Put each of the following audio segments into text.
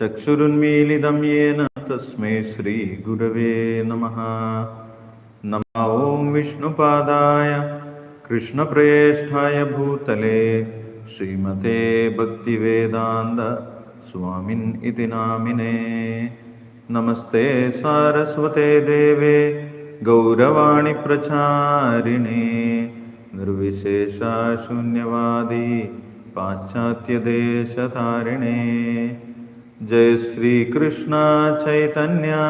चक्षुरुन्मीलितं येन तस्मै श्रीगुरवे नमः। नम ॐ विष्णुपादाय कृष्णप्रेष्ठाय भूतले श्रीमते भक्तिवेदान्त स्वामिन् इति नामिने। नमस्ते सारस्वते देवे गौरवाणि निर्विशेषा शून्यवादी पाश्चात्यदेशतारिणे जय श्रीकृष्णा चैतन्या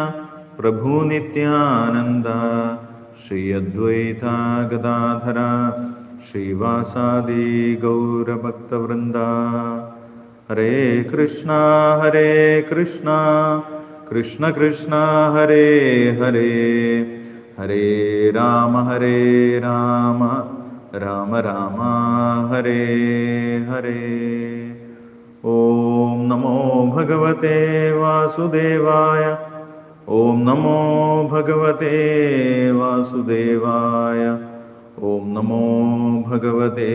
प्रभुनित्यानन्द श्री अद्वैता गदाधरा श्रीवासादिगौरभक्तवृन्दा हरे कृष्णा हरे कृष्णा कृष्ण कृष्ण हरे हरे। हरे राम हरे राम। राम राम हरे हरे। ॐ नमो भगवते वासुदेवाय ॐ नमो भगवते वासुदेवाय ॐ नमो भगवते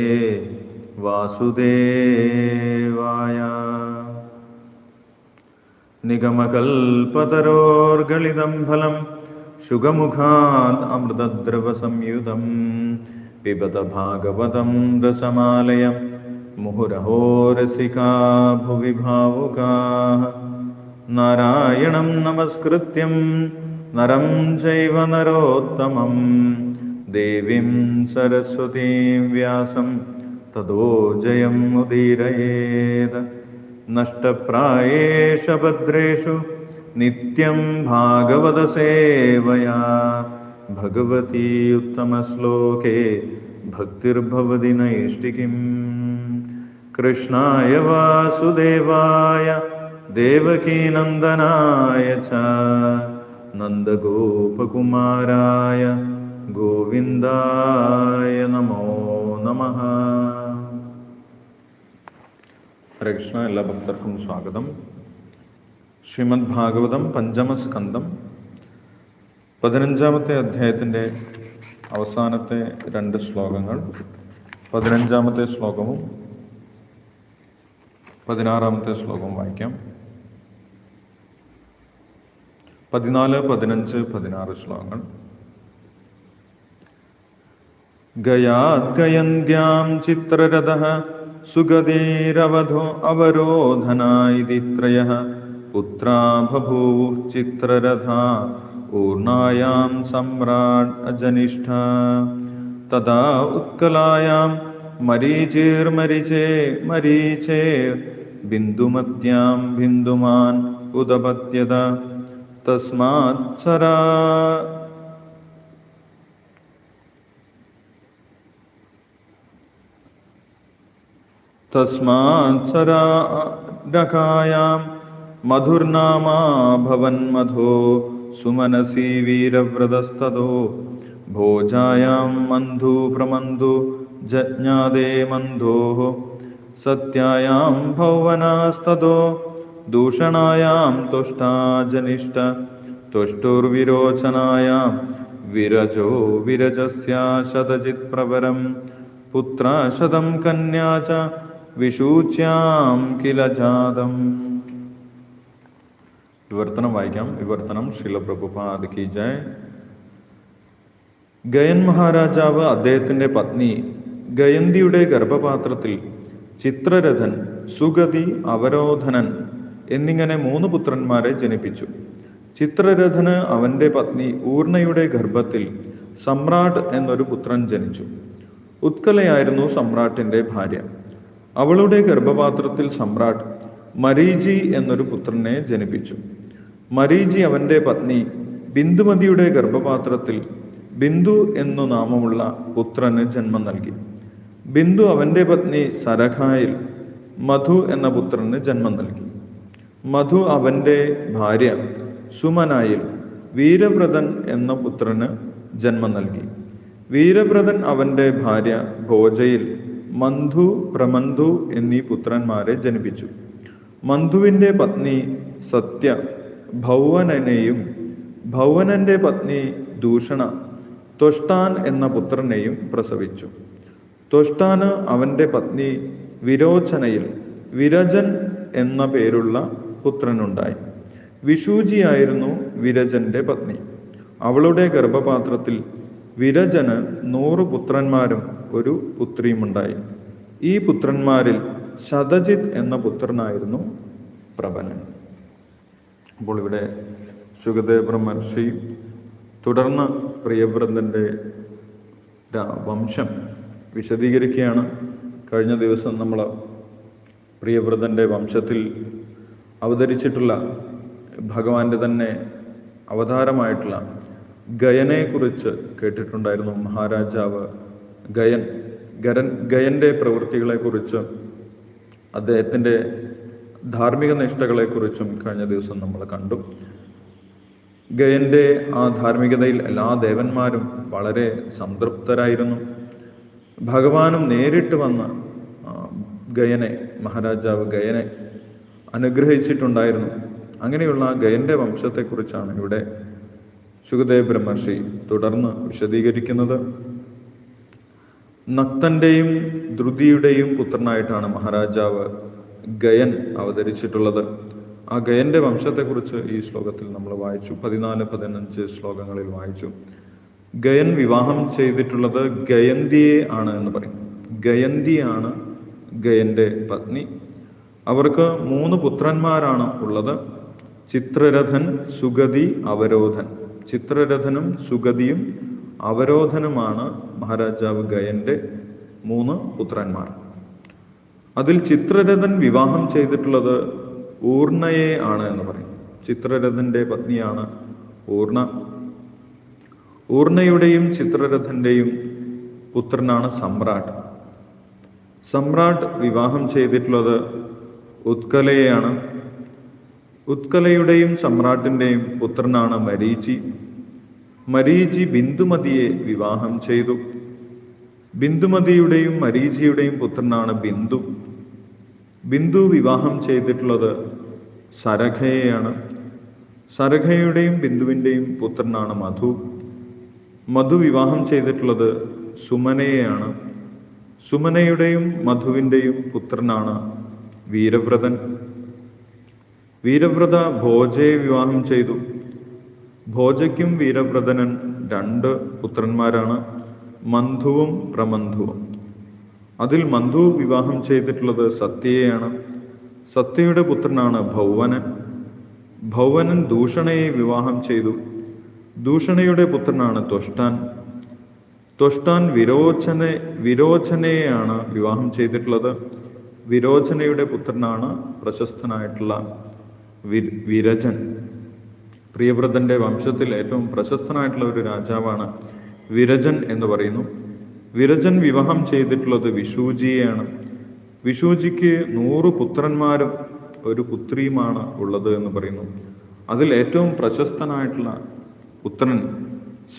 वासुदेवाय। निगमकल्पतरोर्गलितं फलं शुगमुखात् अमृतद्रवसंयुतम्। पिबतभागवतं दशमालयं मुहुरहोरसिका भुवि भावुकाः नारायणं नमस्कृत्यं नरं चैव नरोत्तमं। देवीं सरस्वतीं व्यासं ततो जयम् उदीरयेत्। नष्टप्रायेष भद्रेषु नित्यं भागवतसेवया। ഭാഗവതസേവയാ ഭഗവതി ഉത്തമശ്ലോകേ ഭക്തിർഭവതി നൈഷ്ഠികിം കൃഷ്ണായ വാസുദേവായ ദേവകീനന്ദനായ ച നന്ദഗോപകുമാരായ ഗോവിന്ദായ നമോ നമഃ ഹരേ കൃഷ്ണ എല്ലാ ഭക്തർക്കും സ്വാഗതം ശ്രീമദ് ഭാഗവതം പഞ്ചമസ്കന്ധം പതിനഞ്ചാമത്തെ അധ്യായത്തിന്റെ അവസാനത്തെ രണ്ട് ശ്ലോകങ്ങൾ. പതിനഞ്ചാമത്തെ ശ്ലോകവും പതിനാറാമത്തെ ശ്ലോകവും വായിക്കാം. പതിനാല് പതിനഞ്ച് പതിനാറ് ശ്ലോകങ്ങൾ. ഗയാദ്ഗയന്ത്യാം ചിത്രരഥ സുഗതേരവധോ അവരോധന ഇതി ത്രയഃ. പുത്രാ ചിത്രരഥാ पूर्णायां सम्राट् अजनिष्ठा। तदा उत्कलायां सरा। तस्मात् सरा डकायां मधुर्नामा मधुर्नामाभवन्मधो വീരവ്രതസ്തോ ഭോജായാം മന്ധു പ്രമന്ധു ജജ്ഞാദേ മന്ധോ സത്യായാം ഭൗവനാസ്തോ ദൂഷണായാം തുഷ്ടാജനിഷ്ഠ തുഷ്ടുർവിരോചനായാം വിരജോ വിരജസ്യ ശതജിത് പ്രവരം പുത്ര ശതം കന്യാ ച വിഷൂച്യാം കില ജാതം വിവർത്തനം വായിക്കാം. വിവർത്തനം ശിലപ്രഭുപാദ് കി ജയ്. ഗയൻ മഹാരാജാവ് അദ്ദേഹത്തിന്റെ പത്നി ഗയന്തിയുടെ ഗർഭപാത്രത്തിൽ ചിത്രരഥൻ സുഗതി അവരോധനൻ എന്നിങ്ങനെ മൂന്ന് പുത്രന്മാരെ ജനിപ്പിച്ചു. ചിത്രരഥന് അവന്റെ പത്നി ഊർണയുടെ ഗർഭത്തിൽ സമ്രാട്ട് എന്നൊരു പുത്രൻ ജനിച്ചു. ഉത്കലയായിരുന്നു സമ്രാട്ടിന്റെ ഭാര്യ. അവളുടെ ഗർഭപാത്രത്തിൽ സമ്രാട്ട് മരീചി എന്നൊരു പുത്രനെ ജനിപ്പിച്ചു. മരീജി അവന്റെ പത്നി ബിന്ദുമതിയുടെ ഗർഭപാത്രത്തിൽ ബിന്ദു എന്നു നാമമുള്ള പുത്രന് ജന്മം നൽകി. ബിന്ദു അവന്റെ പത്നി സരഖായിൽ മധു എന്ന പുത്രന് ജന്മം നൽകി. മധു അവന്റെ ഭാര്യ സുമനായിൽ വീരവ്രതൻ എന്ന പുത്രന് ജന്മം നൽകി. വീരവ്രതൻ അവന്റെ ഭാര്യ ഭോജയിൽ മന്ധു പ്രമന്ധു എന്നീ പുത്രന്മാരെ ജനിപ്പിച്ചു. മന്ധുവിന്റെ പത്നി സത്യ ഭൗവനനെയും ഭൗവനന്റെ പത്നി ദൂഷണ ത്വഷ്ടാൻ എന്ന പുത്രനെയും പ്രസവിച്ചു. ത്വഷ്ടാന് അവന്റെ പത്നി വിരോചനയിൽ വിരജൻ എന്ന പേരുള്ള പുത്രനുണ്ടായി. വിഷൂജിയായിരുന്നു വിരജന്റെ പത്നി. അവളുടെ ഗർഭപാത്രത്തിൽ വിരജന് നൂറ് പുത്രന്മാരും ഒരു പുത്രിയുമുണ്ടായി. ഈ പുത്രന്മാരിൽ ശതജിത് എന്ന പുത്രനായിരുന്നു പ്രബലൻ. അപ്പോൾ ഇവിടെ സുഖദേവ മഹർഷി തുടർന്ന് പ്രിയവ്രതന്റെ രാ- വംശം വിശദീകരിക്കുകയാണ്. കഴിഞ്ഞ ദിവസം നമ്മൾ പ്രിയവ്രതന്റെ വംശത്തിൽ അവതരിച്ചിട്ടുള്ള ഭഗവാന്റെ തന്നെ അവതാരമായിട്ടുള്ള ഗയനെ കുറിച്ച് കേട്ടിട്ടുണ്ടായിരുന്നു മഹാരാജാവ് ഗയൻ ഗരൻ ഗയന്റെ പ്രവൃത്തികളെ കുറിച്ച് അദ്ദേഹത്തിന്റെ ധാർമ്മിക നിഷ്ഠകളെക്കുറിച്ചും കഴിഞ്ഞ ദിവസം നമ്മൾ കണ്ടു. ഗയന്റെ ആ ധാർമ്മികതയിൽ എല്ലാ ദേവന്മാരും വളരെ സംതൃപ്തരായിരുന്നു. ഭഗവാനും നേരിട്ട് വന്ന ഗയനെ മഹാരാജാവ് ഗയനെ അനുഗ്രഹിച്ചിട്ടുണ്ടായിരുന്നു. അങ്ങനെയുള്ള ഗയന്റെ വംശത്തെക്കുറിച്ചാണ് ഇവിടെ സുഖദേവ് ബ്രഹ്മർഷി തുടർന്ന് വിശദീകരിക്കുന്നത്. നക്തന്റെയും ധ്രുതിയുടെയും പുത്രനായിട്ടാണ് മഹാരാജാവ് ഗയൻ അവതരിച്ചിട്ടുള്ളത്. ആ ഗയന്റെ വംശത്തെക്കുറിച്ച് ഈ ശ്ലോകത്തിൽ നമ്മൾ വായിച്ചു. പതിനാല് പതിനഞ്ച് ശ്ലോകങ്ങളിൽ വായിച്ചു. ഗയൻ വിവാഹം ചെയ്തിട്ടുള്ളത് ഗയന്തിയെ ആണ് എന്ന് പറയും. ഗയന്തിയാണ് ഗയന്റെ പത്നി. അവർക്ക് മൂന്ന് പുത്രന്മാരാണ് ഉള്ളത്. ചിത്രരഥൻ സുഗതി അവരോധൻ. ചിത്രരഥനും സുഗതിയും അവരോധനുമാണ് മഹാരാജാവ് ഗയന്റെ മൂന്ന് പുത്രന്മാർ. അതിൽ ചിത്രരഥൻ വിവാഹം ചെയ്തിട്ടുള്ളത് ഊർണയെ ആണ് എന്ന് പറയും. ചിത്രരഥന്റെ പത്നിയാണ് ഊർണ. ഊർണയുടെയും ചിത്രരഥന്റെയും പുത്രനാണ് സമ്രാട്ട്. സമ്രാട്ട് വിവാഹം ചെയ്തിട്ടുള്ളത് ഉത്കലയെയാണ്. ഉത്കലയുടെയും സമ്രാട്ടിന്റെയും പുത്രനാണ് മരീചി. മരീചി ബിന്ദുമതിയെ വിവാഹം ചെയ്തു. ബിന്ദുമതിയുടെയും മരീചിയുടെയും പുത്രനാണ് ബിന്ദു. ബിന്ദു വിവാഹം ചെയ്തിട്ടുള്ളത് സരഖയെയാണ് സരഖയുടെയും ബിന്ദുവിന്റെയും പുത്രനാണ് മധു. മധു വിവാഹം ചെയ്തിട്ടുള്ളത് സുമനയെയാണ്. സുമനയുടെയും മധുവിന്റെയും പുത്രനാണ് വീരവ്രതൻ. വീരവ്രത ഭോജയെ വിവാഹം ചെയ്തു. ഭോജയ്ക്കും വീരവ്രതനൻ രണ്ട് പുത്രന്മാരാണ് മന്ധുവും പ്രമന്ധുവും. അതിൽ മന്ധു വിവാഹം ചെയ്തിട്ടുള്ളത് സത്യയെയാണ്. സത്യയുടെ പുത്രനാണ് ഭൗവനൻ. ഭൗവനൻ ദൂഷണയെ വിവാഹം ചെയ്തു. ദൂഷണയുടെ പുത്രനാണ് ത്വഷ്ടാൻ ത്വഷ്ടാൻ വിരോചനെ വിരോചനയെയാണ് വിവാഹം ചെയ്തിട്ടുള്ളത്. വിരോചനയുടെ പുത്രനാണ് പ്രശസ്തനായിട്ടുള്ള വിരജൻ. പ്രിയവ്രതന്റെ വംശത്തിൽ ഏറ്റവും പ്രശസ്തനായിട്ടുള്ള ഒരു രാജാവാണ് വിരജൻ എന്ന് പറയുന്നു. വിരജൻ വിവാഹം ചെയ്തിട്ടുള്ളത് വിഷൂജിയെയാണ്. വിഷൂജിക്ക് നൂറ് പുത്രന്മാരും ഒരു പുത്രിയുമാണ് ഉള്ളത് എന്ന് പറയുന്നു. അതിൽ ഏറ്റവും പ്രശസ്തനായിട്ടുള്ള പുത്രൻ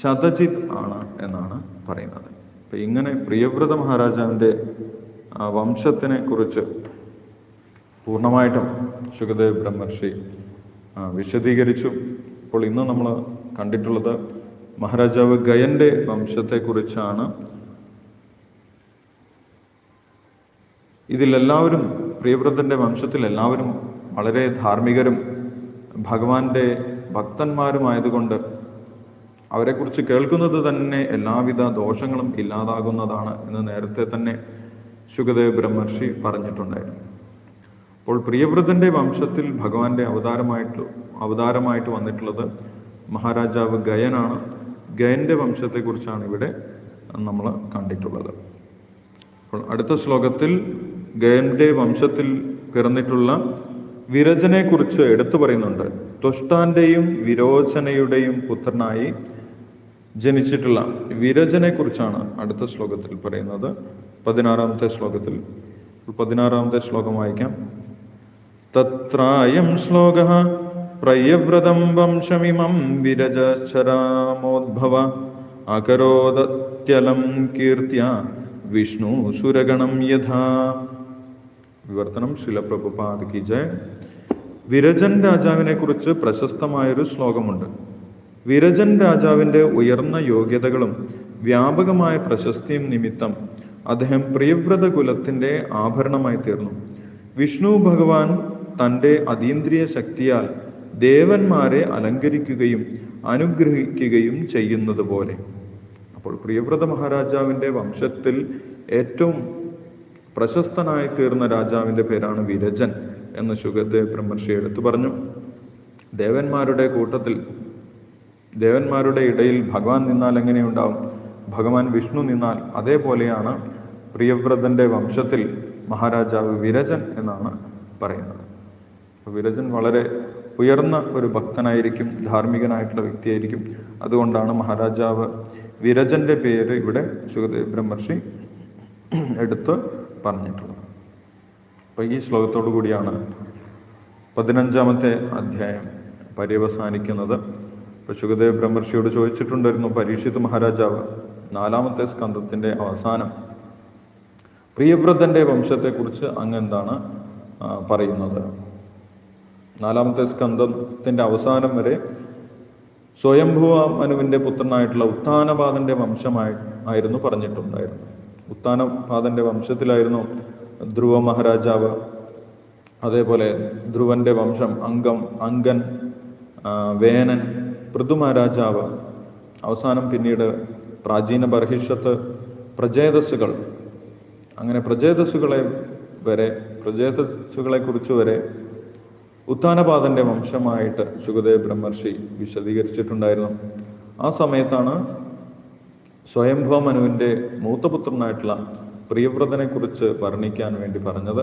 ശതജിത് ആണ് എന്നാണ് പറയുന്നത്. അപ്പൊ ഇങ്ങനെ പ്രിയവ്രത മഹാരാജാവിന്റെ വംശത്തിനെ കുറിച്ച് പൂർണമായിട്ടും സുഖദേവ് ബ്രഹ്മർഷി വിശദീകരിച്ചു. അപ്പോൾ ഇന്ന് നമ്മൾ കണ്ടിട്ടുള്ളത് മഹാരാജാവ് ഗയന്റെ വംശത്തെക്കുറിച്ചാണ്. ഇതിലെല്ലാവരും പ്രിയവ്രതന്റെ വംശത്തിൽ എല്ലാവരും വളരെ ധാർമ്മികരും ഭഗവാന്റെ ഭക്തന്മാരുമായതുകൊണ്ട് അവരെക്കുറിച്ച് കേൾക്കുന്നത് തന്നെ എല്ലാവിധ ദോഷങ്ങളും ഇല്ലാതാകുന്നതാണ് എന്ന് നേരത്തെ തന്നെ ശുഗദേവ് ബ്രഹ്മർഷി പറഞ്ഞിട്ടുണ്ടായിരുന്നു. അപ്പോൾ പ്രിയവ്രതന്റെ വംശത്തിൽ ഭഗവാന്റെ അവതാരമായിട്ട് അവതാരമായിട്ട് വന്നിട്ടുള്ളത് മഹാരാജാവ് ഗയനാണ്. ഗയന്റെ വംശത്തെക്കുറിച്ചാണ് ഇവിടെ നമ്മൾ കണ്ടിട്ടുള്ളത്. അപ്പോൾ അടുത്ത ശ്ലോകത്തിൽ ഗയന്റെ വംശത്തിൽ പിറന്നിട്ടുള്ള വിരജനെ കുറിച്ച് എടുത്തു പറയുന്നുണ്ട്. തുഷ്ടാന്റെയും വിരോചനയുടെയും പുത്രനായി ജനിച്ചിട്ടുള്ള വിരജനെ കുറിച്ചാണ് അടുത്ത ശ്ലോകത്തിൽ പറയുന്നത്. പതിനാറാമത്തെ ശ്ലോകത്തിൽ പതിനാറാമത്തെ ശ്ലോകം വായിക്കാം. തത്രായം ശ്ലോക വംശമിമം വിരജശ്ചരാമോദ്ഭവ അകരോദത്യലം കീർത്തിയ വിഷ്ണു സുരഗണം യഥാ. വിവർത്തനം ശിലപ്രഭുപാദ് കി വിരജൻ രാജാവിനെ കുറിച്ച് പ്രശസ്തമായൊരു ശ്ലോകമുണ്ട്. വിരജൻ രാജാവിന്റെ ഉയർന്ന യോഗ്യതകളും വ്യാപകമായ പ്രശസ്തിയും നിമിത്തം അദ്ദേഹം പ്രിയവ്രത കുലത്തിന്റെ ആഭരണമായി തീർന്നു. വിഷ്ണു ഭഗവാൻ തന്റെ അതീന്ദ്രിയ ശക്തിയാൽ ദേവന്മാരെ അലങ്കരിക്കുകയും അനുഗ്രഹിക്കുകയും ചെയ്യുന്നത് പോലെ അപ്പോൾ പ്രിയവ്രത മഹാരാജാവിന്റെ വംശത്തിൽ ഏറ്റവും പ്രശസ്തനായി തീർന്ന രാജാവിന്റെ പേരാണ് വിരജൻ എന്ന് ശുഗദേവ് ബ്രഹ്മർഷി എടുത്തു പറഞ്ഞു. ദേവന്മാരുടെ കൂട്ടത്തിൽ ദേവന്മാരുടെ ഇടയിൽ ഭഗവാൻ നിന്നാൽ എങ്ങനെയുണ്ടാവും? ഭഗവാൻ വിഷ്ണു നിന്നാൽ അതേപോലെയാണ് പ്രിയവ്രതന്റെ വംശത്തിൽ മഹാരാജാവ് വിരജൻ എന്നാണ് പറയുന്നത്. വിരജൻ വളരെ ഉയർന്ന ഒരു ഭക്തനായിരിക്കും ധാർമ്മികനായിട്ടുള്ള വ്യക്തിയായിരിക്കും. അതുകൊണ്ടാണ് മഹാരാജാവ് വിരജന്റെ പേര് ഇവിടെ സുഖദേവ് ബ്രഹ്മർഷി എടുത്ത് പറഞ്ഞിട്ടുള്ളത്. അപ്പൊ ഈ ശ്ലോകത്തോടു കൂടിയാണ് പതിനഞ്ചാമത്തെ അധ്യായം പര്യവസാനിക്കുന്നത്. ഇപ്പൊ സുഖദേവ് ബ്രഹ്മർഷിയോട് ചോദിച്ചിട്ടുണ്ടായിരുന്നു പരീക്ഷിത് മഹാരാജാവ് നാലാമത്തെ സ്കന്ധത്തിന്റെ അവസാനം. പ്രിയവ്രതന്റെ വംശത്തെക്കുറിച്ച് അങ്ങ് എന്താണ് പറയുന്നത്? നാലാമത്തെ സ്കന്ധത്തിന്റെ അവസാനം വരെ സ്വയംഭുവ മനുവിന്റെ പുത്രനായിട്ടുള്ള ഉത്താനപാദന്റെ വംശമായി ആയിരുന്നു പറഞ്ഞിട്ടുണ്ടായിരുന്നു ഉത്ഥാനപാദന്റെ വംശത്തിലായിരുന്നു ധ്രുവ മഹാരാജാവ് അതേപോലെ ധ്രുവന്റെ വംശം അംഗം അങ്കൻ വേനൻ പൃഥുമഹാരാജാവ് അവസാനം പിന്നീട് പ്രാചീന ബർഹിഷത്ത് പ്രജേതസ്സുകൾ അങ്ങനെ പ്രജേതസ്സുകളെ വരെ പ്രജേതസ്സുകളെ കുറിച്ച് വരെ ഉത്ഥാനപാദന്റെ വംശമായിട്ട് ശുഗദേവ് ബ്രഹ്മർഷി വിശദീകരിച്ചിട്ടുണ്ടായിരുന്നു. ആ സമയത്താണ് സ്വയംഭവ മനുവിന്റെ മൂത്തപുത്രനായിട്ടുള്ള പ്രിയവ്രതനെ കുറിച്ച് വർണിക്കാൻ വേണ്ടി പറഞ്ഞത്.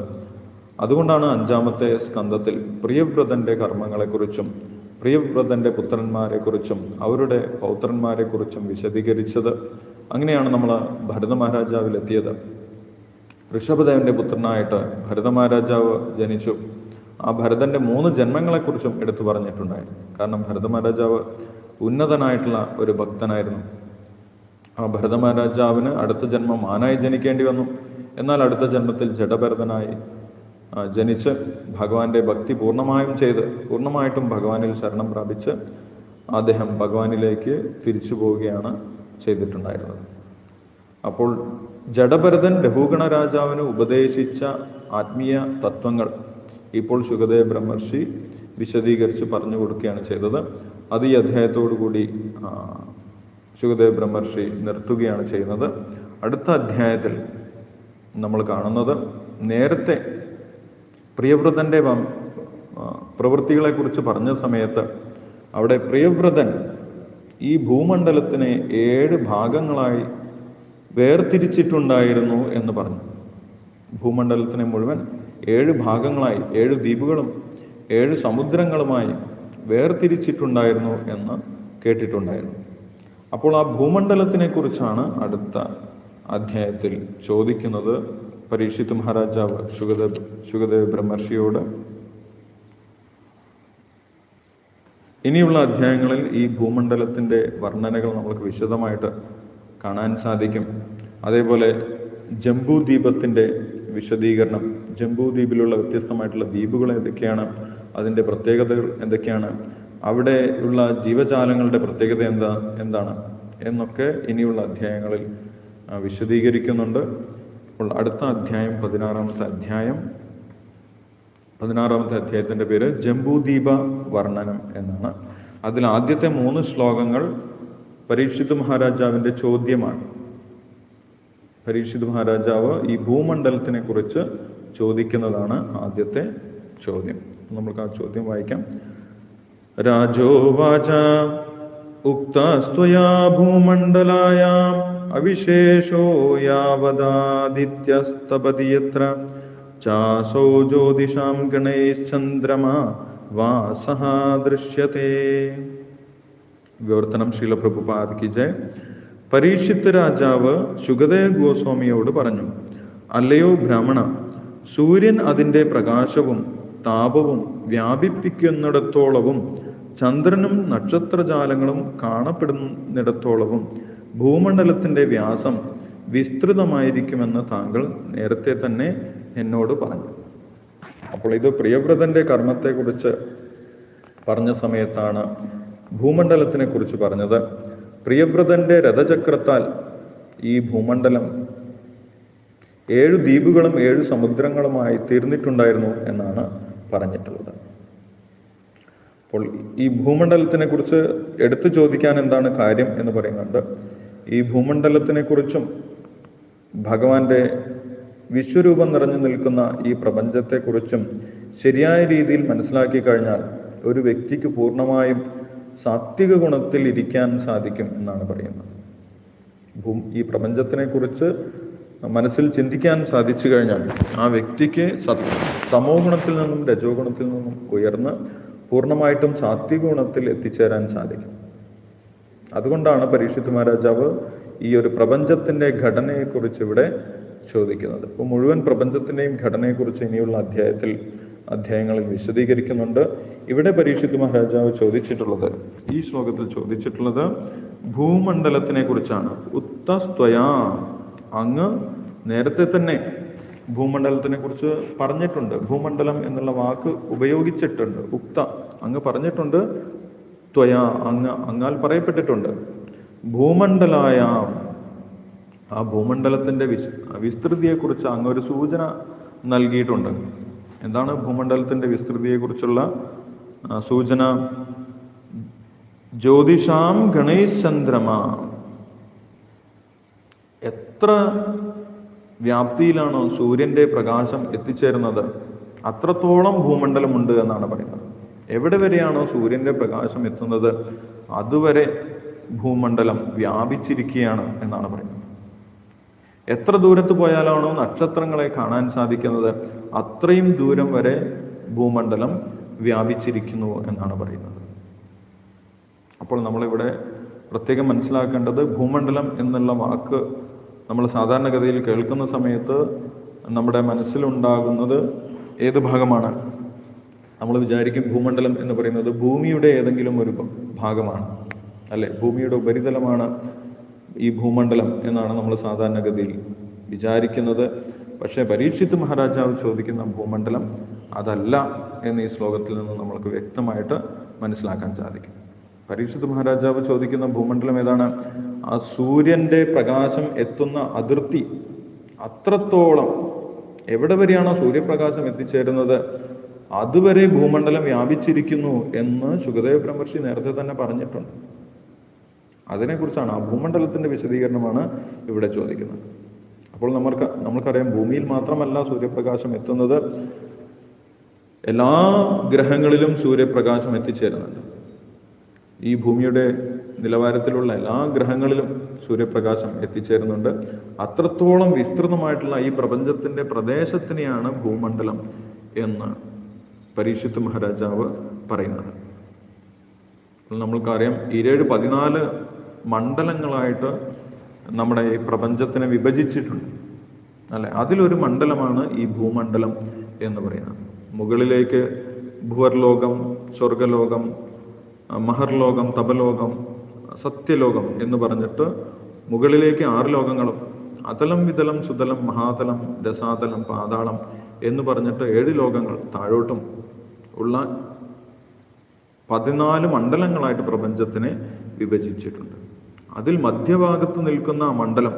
അതുകൊണ്ടാണ് അഞ്ചാമത്തെ സ്കന്ധത്തിൽ പ്രിയവ്രതന്റെ കർമ്മങ്ങളെക്കുറിച്ചും പ്രിയവ്രതന്റെ പുത്രന്മാരെക്കുറിച്ചും അവരുടെ പൗത്രന്മാരെക്കുറിച്ചും വിശദീകരിച്ചത്. അങ്ങനെയാണ് നമ്മൾ ഭരത മഹാരാജാവിലെത്തിയത്. ഋഷഭദേവന്റെ പുത്രനായിട്ട് ഭരത മഹാരാജാവ് ജനിച്ചു. ആ ഭരതന്റെ മൂന്ന് ജന്മങ്ങളെക്കുറിച്ചും എടുത്തു പറഞ്ഞിട്ടുണ്ടായിരുന്നു. കാരണം ഭരത മഹാരാജാവ് ഉന്നതനായിട്ടുള്ള ഒരു ഭക്തനായിരുന്നു. ആ ഭരത മഹാരാജാവിന് അടുത്ത ജന്മം ആനായി ജനിക്കേണ്ടി വന്നു. എന്നാൽ അടുത്ത ജന്മത്തിൽ ജഡഭരതനായി ജനിച്ച് ഭഗവാന്റെ ഭക്തി പൂർണമായും ചെയ്ത് പൂർണമായിട്ടും ഭഗവാനിൽ ശരണം പ്രാപിച്ച് അദ്ദേഹം ഭഗവാനിലേക്ക് തിരിച്ചു പോവുകയാണ് ചെയ്തിട്ടുണ്ടായിരുന്നത്. അപ്പോൾ ജഡഭരതൻ രഘുഗണ രാജാവിന് ഉപദേശിച്ച ആത്മീയ തത്വങ്ങൾ ഇപ്പോൾ സുഖദേവ് ബ്രഹ്മർഷി വിശദീകരിച്ച് പറഞ്ഞു കൊടുക്കുകയാണ് ചെയ്തത്. അത് ഈ അധ്യായത്തോടു കൂടി ആ, ബ്രഹ്മർഷി നിർത്തുകയാണ് ചെയ്യുന്നത്. അടുത്ത അധ്യായത്തിൽ നമ്മൾ കാണുന്നത് നേരത്തെ ആ, പ്രവൃത്തികളെക്കുറിച്ച് പറഞ്ഞ സമയത്ത് അവിടെ പ്രിയവ്രതൻ ഈ ഭൂമണ്ഡലത്തിനെ ഏഴ് ഭാഗങ്ങളായി വേർതിരിച്ചിട്ടുണ്ടായിരുന്നു എന്ന് പറഞ്ഞു. ഭൂമണ്ഡലത്തിനെ മുഴുവൻ ഏഴ് ഭാഗങ്ങളായി ഏഴ് ദ്വീപുകളും ഏഴ് സമുദ്രങ്ങളുമായി വേർതിരിച്ചിട്ടുണ്ടായിരുന്നു എന്ന് കേട്ടിട്ടുണ്ടായിരുന്നു. അപ്പോൾ ആ ഭൂമണ്ഡലത്തിനെ കുറിച്ചാണ് അടുത്ത അധ്യായത്തിൽ ചോദിക്കുന്നത് പരീക്ഷിത് മഹാരാജാവ് ശുഗദേവ് ശുഗദേവ് ബ്രഹ്മർഷിയോട്. ഇനിയുള്ള അധ്യായങ്ങളിൽ ഈ ഭൂമണ്ഡലത്തിന്റെ വർണനകൾ നമുക്ക് വിശദമായിട്ട് കാണാൻ സാധിക്കും. അതേപോലെ ജംബൂ ദ്വീപത്തിന്റെ വിശദീകരണം ജംബൂ ദ്വീപിലുള്ള വ്യത്യസ്തമായിട്ടുള്ള ദ്വീപുകൾ എന്തൊക്കെയാണ്? അതിന്റെ പ്രത്യേകതകൾ എന്തൊക്കെയാണ്? അവിടെയുള്ള ജീവജാലങ്ങളുടെ പ്രത്യേകത എന്താ? എന്താണ്? എന്നൊക്കെ ഇനിയുള്ള അധ്യായങ്ങളിൽ വിശദീകരിക്കുന്നുണ്ട്. അപ്പോൾ അടുത്ത അധ്യായം പതിനാറാമത്തെ അധ്യായം. പതിനാറാമത്തെ അധ്യായത്തിന്റെ പേര് ജംബൂദ്വീപ വർണനം എന്നാണ്. അതിൽ ആദ്യത്തെ മൂന്ന് ശ്ലോകങ്ങൾ പരീക്ഷിത് മഹാരാജാവിന്റെ ചോദ്യമാണ്. പരീക്ഷിത് മഹാരാജാവ് ഈ ഭൂമണ്ഡലത്തിനെ കുറിച്ച് ചോദിക്കുന്നതാണ് ആദ്യത്തെ ചോദ്യം. നമുക്ക് ആ ചോദ്യം വായിക്കാം. രാജോവാച ഉക്തസ്തുയാ ഭൂമണ്ഡലായ അവിശേഷോ യാവദാദിത്യസ്തപതി യത്ര ചാസോ ജ്യോതിഷാം ഗണേശ്ചന്ദ്രമാ വാസഹ ദൃശ്യത്തെ വിവർത്തനം ശീലപ്രഭുപാദ് കി ജയ്. പരീക്ഷിത്ത് രാജാവ് ശുഗദേവ് ഗോസ്വാമിയോട് പറഞ്ഞു അല്ലയോ ബ്രാഹ്മണ സൂര്യൻ അതിന്റെ പ്രകാശവും താപവും വ്യാപിപ്പിക്കുന്നിടത്തോളവും ചന്ദ്രനും നക്ഷത്രജാലങ്ങളും കാണപ്പെടുന്നിടത്തോളവും ഭൂമണ്ഡലത്തിന്റെ വ്യാസം വിസ്തൃതമായിരിക്കുമെന്ന് താങ്കൾ നേരത്തെ തന്നെ എന്നോട് പറഞ്ഞു. അപ്പോൾ ഇത് പ്രിയവ്രതന്റെ കർമ്മത്തെക്കുറിച്ച് പറഞ്ഞ സമയത്താണ് ഭൂമണ്ഡലത്തിനെ കുറിച്ച് പറഞ്ഞത്. പ്രിയവ്രതന്റെ രഥചക്രത്താൽ ഈ ഭൂമണ്ഡലം ഏഴ് ദ്വീപുകളും ഏഴ് സമുദ്രങ്ങളുമായി തീർന്നിട്ടുണ്ടായിരുന്നു എന്നാണ് പറഞ്ഞിട്ടുള്ളത്. അപ്പോൾ ഈ ഭൂമണ്ഡലത്തിനെ കുറിച്ച് എടുത്തു ചോദിക്കാൻ എന്താണ് കാര്യം എന്ന് പറയുന്നുണ്ട്. ഈ ഭൂമണ്ഡലത്തിനെ കുറിച്ചും ഭഗവാന്റെ വിശ്വരൂപം നിറഞ്ഞു നിൽക്കുന്ന ഈ പ്രപഞ്ചത്തെക്കുറിച്ചും ശരിയായ രീതിയിൽ മനസ്സിലാക്കി കഴിഞ്ഞാൽ ഒരു വ്യക്തിക്ക് പൂർണമായും സാത്വിക ഗുണത്തിൽ ഇരിക്കാൻ സാധിക്കും എന്നാണ് പറയുന്നത്. ഭൂ ഈ പ്രപഞ്ചത്തിനെ കുറിച്ച് മനസ്സിൽ ചിന്തിക്കാൻ സാധിച്ചു കഴിഞ്ഞാൽ ആ വ്യക്തിക്ക് സത് തമോ ഗുണത്തിൽ നിന്നും രജോ ഗുണത്തിൽ നിന്നും ഉയർന്ന് പൂർണമായിട്ടും സാത്വിക ഗുണത്തിൽ എത്തിച്ചേരാൻ സാധിക്കും. അതുകൊണ്ടാണ് പരീക്ഷിത് മഹാരാജാവ് ഈ ഒരു പ്രപഞ്ചത്തിന്റെ ഘടനയെക്കുറിച്ച് ഇവിടെ ചോദിക്കുന്നത്. ഇപ്പോൾ മുഴുവൻ പ്രപഞ്ചത്തിന്റെയും ഘടനയെക്കുറിച്ച് ഇനിയുള്ള അധ്യായത്തിൽ അധ്യായങ്ങളിൽ വിശദീകരിക്കുന്നുണ്ട്. ഇവിടെ പരീക്ഷിത് മഹാരാജാവ് ചോദിച്ചിട്ടുള്ളത് ഈ ശ്ലോകത്തിൽ ചോദിച്ചിട്ടുള്ളത് ഭൂമണ്ഡലത്തിനെ കുറിച്ചാണ്. ഉത്തസ്ത്വയാ അങ്ങ് നേരത്തെ തന്നെ ഭൂമണ്ഡലത്തിനെ കുറിച്ച് പറഞ്ഞിട്ടുണ്ട്. ഭൂമണ്ഡലം എന്നുള്ള വാക്ക് ഉപയോഗിച്ചിട്ടുണ്ട്. ഉക്ത അങ്ങ് പറഞ്ഞിട്ടുണ്ട്. ത്വയ അങ്ങ് അങ്ങാൽ പറയപ്പെട്ടിട്ടുണ്ട്. ഭൂമണ്ഡലായ ആ ഭൂമണ്ഡലത്തിന്റെ വിസ് വിസ്തൃതിയെക്കുറിച്ച് അങ്ങ് ഒരു സൂചന നൽകിയിട്ടുണ്ട്. എന്താണ് ഭൂമണ്ഡലത്തിന്റെ വിസ്തൃതിയെക്കുറിച്ചുള്ള സൂചന? ജ്യോതിഷാം ഗണേശ് ചന്ദ്രമ എത്ര വ്യാപ്തിയിലാണോ സൂര്യന്റെ പ്രകാശം എത്തിച്ചേരുന്നത് അത്രത്തോളം ഭൂമണ്ഡലമുണ്ട് എന്നാണ് പറയുന്നത്. എവിടെ വരെയാണോ സൂര്യന്റെ പ്രകാശം എത്തുന്നത് അതുവരെ ഭൂമണ്ഡലം വ്യാപിച്ചിരിക്കുകയാണ് എന്നാണ് പറയുന്നത്. എത്ര ദൂരത്ത് പോയാലാണോ നക്ഷത്രങ്ങളെ കാണാൻ സാധിക്കുന്നത് അത്രയും ദൂരം വരെ ഭൂമണ്ഡലം വ്യാപിച്ചിരിക്കുന്നു എന്നാണ് പറയുന്നത്. അപ്പോൾ നമ്മളിവിടെ പ്രത്യേകം മനസ്സിലാക്കേണ്ടത് ഭൂമണ്ഡലം എന്നുള്ള വാക്ക് നമ്മൾ സാധാരണഗതിയിൽ കേൾക്കുന്ന സമയത്ത് നമ്മുടെ മനസ്സിലുണ്ടാകുന്നത് ഏത് ഭാഗമാണ്? നമ്മൾ വിചാരിക്കും ഭൂമണ്ഡലം എന്ന് പറയുന്നത് ഭൂമിയുടെ ഏതെങ്കിലും ഒരു ഭാഗമാണ്. അല്ലെ? ഭൂമിയുടെ ഉപരിതലമാണ് ഈ ഭൂമണ്ഡലം എന്നാണ് നമ്മൾ സാധാരണഗതിയിൽ വിചാരിക്കുന്നത്. പക്ഷേ പരീക്ഷിത്ത് മഹാരാജാവ് ചോദിക്കുന്ന ഭൂമണ്ഡലം അതല്ല എന്ന് ഈ ശ്ലോകത്തിൽ നിന്ന് നമ്മൾക്ക് വ്യക്തമായിട്ട് മനസ്സിലാക്കാൻ സാധിക്കും. പരീക്ഷിത് മഹാരാജാവ് ചോദിക്കുന്ന ഭൂമണ്ഡലം ഏതാണ്? ആ സൂര്യന്റെ പ്രകാശം എത്തുന്ന അതിർത്തി അത്രത്തോളം എവിടെ വരെയാണോ സൂര്യപ്രകാശം എത്തിച്ചേരുന്നത്? അതുവരെ ഭൂമണ്ഡലം വ്യാപിച്ചിരിക്കുന്നു എന്ന് സുഖദേവ ബ്രഹ്മർഷി നേരത്തെ തന്നെ പറഞ്ഞിട്ടുണ്ട്. അതിനെക്കുറിച്ചാണ് ആ ഭൂമണ്ഡലത്തിന്റെ വിശദീകരണമാണ് ഇവിടെ ചോദിക്കുന്നത്. അപ്പോൾ നമ്മൾക്ക് നമ്മൾക്കറിയാം ഭൂമിയിൽ മാത്രമല്ല സൂര്യപ്രകാശം എത്തുന്നത്. എല്ലാ ഗ്രഹങ്ങളിലും സൂര്യപ്രകാശം എത്തിച്ചേരുന്നുണ്ട്. ഈ ഭൂമിയുടെ നിലവാരത്തിലുള്ള എല്ലാ ഗ്രഹങ്ങളിലും സൂര്യപ്രകാശം എത്തിച്ചേരുന്നുണ്ട്. അത്രത്തോളം വിസ്തൃതമായിട്ടുള്ള ഈ പ്രപഞ്ചത്തിന്റെ പ്രദേശത്തിനെയാണ് ഭൂമണ്ഡലം എന്ന് പരീക്ഷിത്ത് മഹാരാജാവ് പറയുന്നത്. നമ്മൾക്കറിയാം ഇരേഴ് പതിനാല് മണ്ഡലങ്ങളായിട്ട് നമ്മുടെ ഈ പ്രപഞ്ചത്തിനെ വിഭജിച്ചിട്ടുണ്ട്. അല്ലെ? അതിലൊരു മണ്ഡലമാണ് ഈ ഭൂമണ്ഡലം എന്ന് പറയുന്നത്. മുകളിലേക്ക് ഭുവർലോകം സ്വർഗലോകം മഹർലോകം തപലോകം സത്യലോകം എന്ന് പറഞ്ഞിട്ട് മുകളിലേക്ക് ആറ് ലോകങ്ങളും അതലം വിതലം സുതലം മഹാതലം രസാതലം പാതാളം എന്ന് പറഞ്ഞിട്ട് ഏഴ് ലോകങ്ങൾ താഴോട്ടും ഉള്ള പതിനാല് മണ്ഡലങ്ങളായിട്ട് പ്രപഞ്ചത്തിനെ വിഭജിച്ചിട്ടുണ്ട്. അതിൽ മധ്യഭാഗത്ത് നിൽക്കുന്ന ആ മണ്ഡലം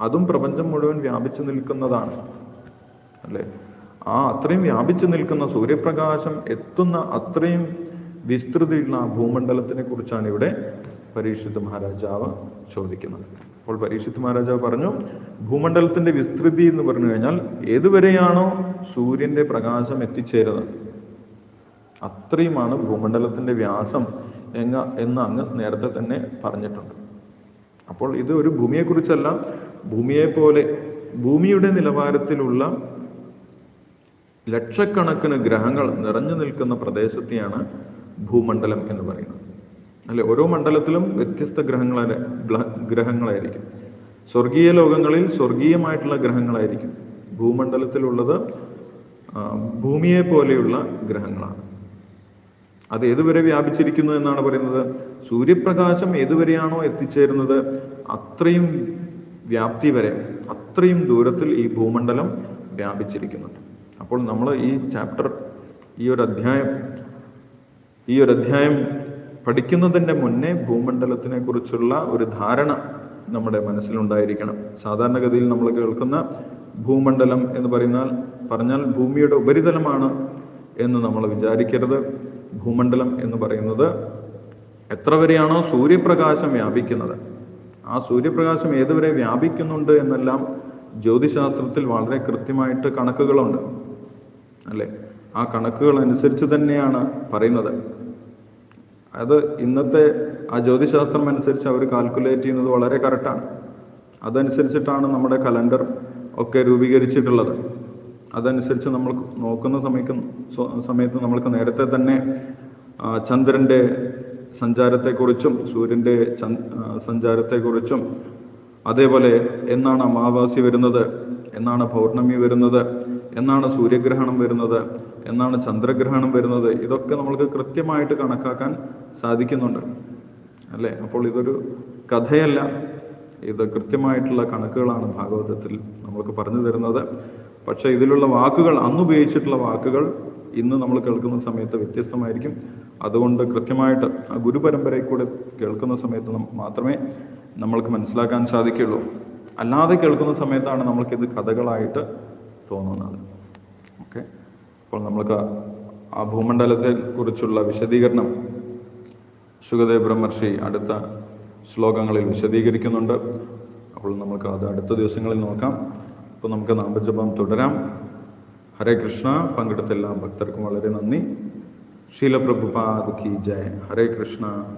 അതും പ്രപഞ്ചം മുഴുവൻ വ്യാപിച്ചു നിൽക്കുന്നതാണ്. അല്ലേ? ആ അത്രയും വ്യാപിച്ചു നിൽക്കുന്ന സൂര്യപ്രകാശം എത്തുന്ന അത്രയും വിസ്തൃതിയുള്ള ആ ഭൂമണ്ഡലത്തിനെ കുറിച്ചാണ് ഇവിടെ പരീക്ഷിത് മഹാരാജാവ് ചോദിക്കുന്നത്. അപ്പോൾ പരീക്ഷിത് മഹാരാജാവ് പറഞ്ഞു ഭൂമണ്ഡലത്തിന്റെ വിസ്തൃതി എന്ന് പറഞ്ഞു കഴിഞ്ഞാൽ ഏതുവരെയാണോ സൂര്യന്റെ പ്രകാശം എത്തിച്ചേരുന്നത്? അത്രയുമാണ് ഭൂമണ്ഡലത്തിന്റെ വ്യാസം എങ്ങ എന്ന് അങ്ങ് നേരത്തെ തന്നെ പറഞ്ഞിട്ടുണ്ട്. അപ്പോൾ ഇത് ഒരു ഭൂമിയെക്കുറിച്ചല്ല ഭൂമിയെ പോലെ ഭൂമിയുടെ നിലവാരത്തിലുള്ള ലക്ഷക്കണക്കിന് ഗ്രഹങ്ങൾ നിറഞ്ഞു നിൽക്കുന്ന പ്രദേശത്തെയാണ് ഭൂമണ്ഡലം എന്ന് പറയുന്നത്. അല്ലെ ഓരോ മണ്ഡലത്തിലും വ്യത്യസ്ത ഗ്രഹങ്ങളെ ഗ്രഹങ്ങളായിരിക്കും. സ്വർഗീയ ലോകങ്ങളിൽ സ്വർഗീയമായിട്ടുള്ള ഗ്രഹങ്ങളായിരിക്കും. ഭൂമണ്ഡലത്തിലുള്ളത് ഭൂമിയെ പോലെയുള്ള ഗ്രഹങ്ങളാണ്. അത് ഏതുവരെ വ്യാപിച്ചിരിക്കുന്നു എന്നാണ് പറയുന്നത്? സൂര്യപ്രകാശം ഏതുവരെയാണോ എത്തിച്ചേരുന്നത്? അത്രയും വ്യാപ്തി വരെ അത്രയും ദൂരത്തിൽ ഈ ഭൂമണ്ഡലം വ്യാപിച്ചിരിക്കുന്നുണ്ട്. അപ്പോൾ നമ്മൾ ഈ ചാപ്റ്റർ ഈ ഒരു അധ്യായം ഈ ഒരു അധ്യായം പഠിക്കുന്നതിന്റെ മുന്നേ ഭൂമണ്ഡലത്തിനെ കുറിച്ചുള്ള ഒരു ധാരണ നമ്മുടെ മനസ്സിലുണ്ടായിരിക്കണം. സാധാരണഗതിയിൽ നമ്മൾ കേൾക്കുന്ന ഭൂമണ്ഡലം എന്ന് പറയുന്നാൽ പറഞ്ഞാൽ ഭൂമിയുടെ ഉപരിതലമാണ് എന്ന് നമ്മൾ വിചാരിക്കരുത്. ഭൂമണ്ഡലം എന്ന് പറയുന്നത് എത്ര വരെയാണോ സൂര്യപ്രകാശം വ്യാപിക്കുന്നത്. ആ സൂര്യപ്രകാശം ഏതുവരെ വ്യാപിക്കുന്നുണ്ട് എന്നെല്ലാം ജ്യോതിശാസ്ത്രത്തിൽ വളരെ കൃത്യമായിട്ട് കണക്കുകളുണ്ട്. അല്ലേ? ആ കണക്കുകൾ അനുസരിച്ച് തന്നെയാണ് പറയുന്നത്. അത് ഇന്നത്തെ ആ ജ്യോതിശാസ്ത്രം അനുസരിച്ച് അവർ കാൽക്കുലേറ്റ് ചെയ്യുന്നത് വളരെ കറക്റ്റാണ് അതനുസരിച്ചിട്ടാണ് നമ്മുടെ കലണ്ടർ ഒക്കെ രൂപീകരിച്ചിട്ടുള്ളത്. അതനുസരിച്ച് നമ്മൾ നോക്കുന്ന സമയത്ത് സമയത്ത് നമ്മൾക്ക് നേരത്തെ തന്നെ ചന്ദ്രന്റെ സഞ്ചാരത്തെക്കുറിച്ചും സൂര്യന്റെ സഞ്ചാരത്തെക്കുറിച്ചും അതേപോലെ എന്നാണ് അമാവാസി വരുന്നത് എന്നാണ് പൗർണമി വരുന്നത് എന്നാണ് സൂര്യഗ്രഹണം വരുന്നത് എന്നാണ് ചന്ദ്രഗ്രഹണം വരുന്നത്. ഇതൊക്കെ നമ്മൾക്ക് കൃത്യമായിട്ട് കണക്കാക്കാൻ സാധിക്കുന്നുണ്ട്. അല്ലേ? അപ്പോൾ ഇതൊരു കഥയല്ല. ഇത് കൃത്യമായിട്ടുള്ള കണക്കുകളാണ് ഭാഗവതത്തിൽ നമ്മൾക്ക് പറഞ്ഞു തരുന്നത്. പക്ഷേ ഇതിലുള്ള വാക്കുകൾ അന്ന് ഉപയോഗിച്ചിട്ടുള്ള വാക്കുകൾ ഇന്ന് നമ്മൾ കേൾക്കുന്ന സമയത്ത് വ്യത്യസ്തമായിരിക്കും. അതുകൊണ്ട് കൃത്യമായിട്ട് ആ ഗുരുപരമ്പരയിൽ കൂടെ കേൾക്കുന്ന സമയത്ത് മാത്രമേ നമ്മൾക്ക് മനസ്സിലാക്കാൻ സാധിക്കുകയുള്ളൂ. അല്ലാതെ കേൾക്കുന്ന സമയത്താണ് ഇത് കഥകളായിട്ട് തോന്നുന്നത്. ഓക്കെ? അപ്പോൾ ആ ഭൂമണ്ഡലത്തെ കുറിച്ചുള്ള വിശദീകരണം സുഖദേവ് ബ്രഹ്മർഷി അടുത്ത ശ്ലോകങ്ങളിൽ വിശദീകരിക്കുന്നുണ്ട്. അപ്പോൾ നമുക്ക് അത് അടുത്ത ദിവസങ്ങളിൽ നോക്കാം. അപ്പോൾ നമുക്ക് നാമജപം തുടരാം. ഹരേ കൃഷ്ണ. പങ്കെടുത്ത എല്ലാ ഭക്തർക്കും വളരെ നന്ദി. ശീലപ്രഭുപാദ് കി ജയ. ഹരേ കൃഷ്ണ.